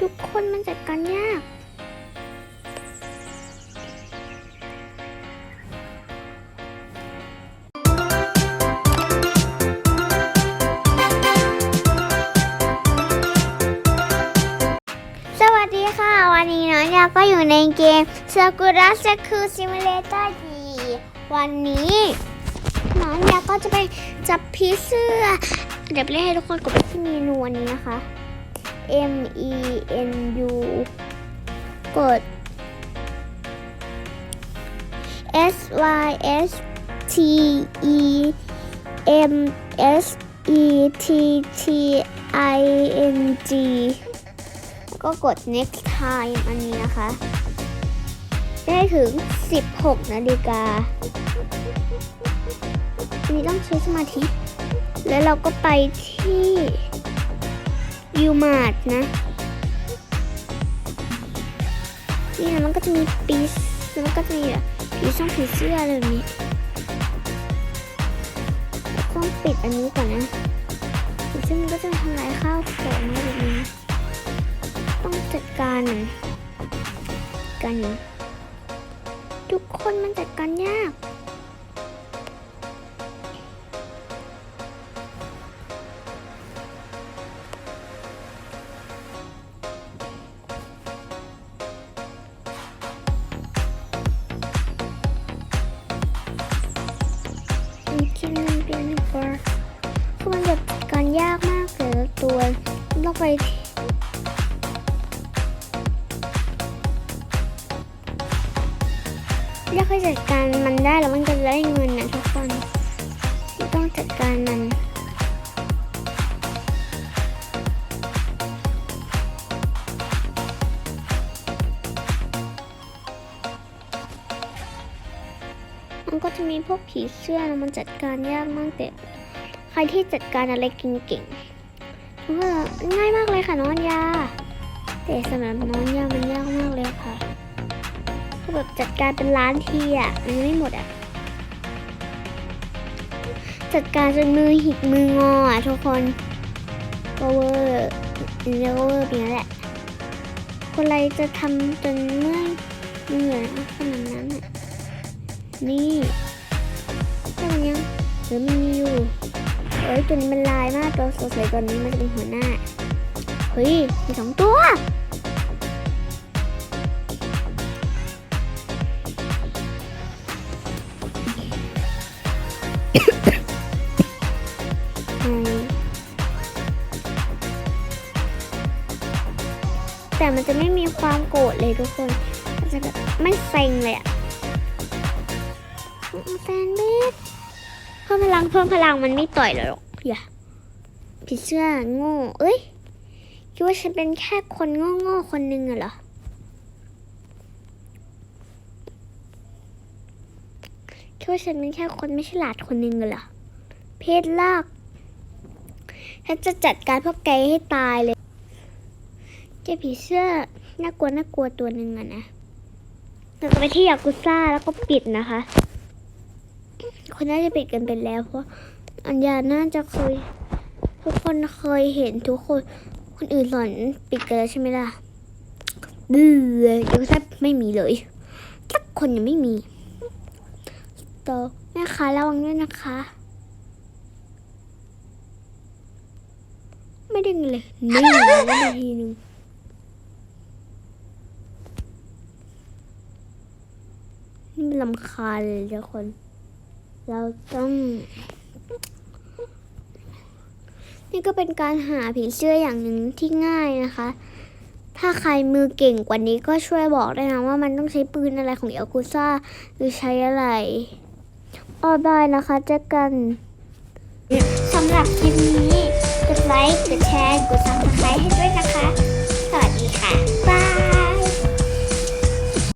ทุกคนมันจัดการยาก สวัสดีค่ะ วันนี้น้องยาก็อยู่ในเกม Sakura s a k u Simulator 2วันนี้น้องยาก็จะไปจับผีเสื้อ เดี๋ยวไปเล่นให้ทุกคนกดไปที่เมนูอันนี้นะคะ M E N U กด S Y S T E M S E T T I N G ก็กด next time อันนี้นะคะ ได้ถึง 16 นาฬิกาอันนี้ต้องใช้สมาธิ แล้วเราก็ไปที่ ยูมาร์ทนะ นี่นะมันก็จะมีปีสแล้วมันก็จะมีแบบผีช่องผีเสื้ออะไรแบบนี้ต้องปิดอันนี้ก่อนนะซึ่งมันก็จะทำลายข้าวของอะไรแบบนี้ ต้องจัดการกัน ทุกคนมันจัดการยาก ต้องไปที่ถ้าเคยจัดการมันได้แล้วมันจะได้เงินนะทุกคนต้องจัดการมันมันก็จะมีพวกผีเสื้อมันจัดการยากมากแต่ใครที่จัดการอะไรเก่งๆ ง่ายมากเลยค่ะน้องอัญญาแต่สำหรับน้องอัญญามันยากมากเลยค่ะคือแบบจัดการเป็นล้านทีอะมันไม่หมดอะ จัดการจนมือหิกมืองออะทุกคนก็เวอร์เรียกว่าเวอร์ไปแล้แหละ คนไรจะทำจนเมื่อยเหนื่อยขนาดนั้นอะนี่ได้มันยังหรือมันมีอยู่ เอ้ยตัวนี้มันลายมากตัวสดใสตัวนี้มันจะเป็นหัวหน้า เฮ้ย มีสองตัว แต่มันจะไม่มีความโกรธเลยทุกคนมันจะแบบไม่เซ็งเลยอะแฟนเบส เพิ่มพลังเพิ่มพลังมันไม่ต่อยหรอกอย่าผีเสื้อโง่เอ้ยคิดว่าฉันเป็นแค่คนโง่โง่ๆคนหนึ่งเหรอคิดว่าฉันเป็นแค่คนไม่ฉลาดคนหนึ่งเหรอเพศลากฉันจะจัดการพวกแกให้ตายเลยเจ้าผีเสื้อน่ากลัวน่ากลัวตัวหนึ่งอะนะเราจะไปที่ยากุซ่าแล้วก็ปิดนะคะ คนน่าจะปิดกันไปแล้ว เพราะอัญญาน่าจะเคย ทุกคนเคยเห็นทุกคน คนอื่นสอนปิดกันแล้วใช่ไหมล่ะเบื่อยังแทบไม่มีเลยสักคนยังไม่มีต่อแม่ค้าระวังด้วยนะคะ ไม่ได้เงินเลยนี่นาทีหนึ่งนี่มันลำคาญเลยทุกคน เราต้อง นี่ก็เป็นการหาผีเสื้ออย่างหนึ่งที่ง่ายนะคะ ถ้าใครมือเก่งกว่านี้ก็ช่วยบอกได้นะว่ามันต้องใช้ปืนอะไรของยากุซ่าหรือใช้อะไรบ๊ายบายนะคะเจอกันสำหรับคลิปนี้ กดไลค์ กดแชร์ กดซับสไครต์ให้ด้วยนะคะ สวัสดีค่ะบาย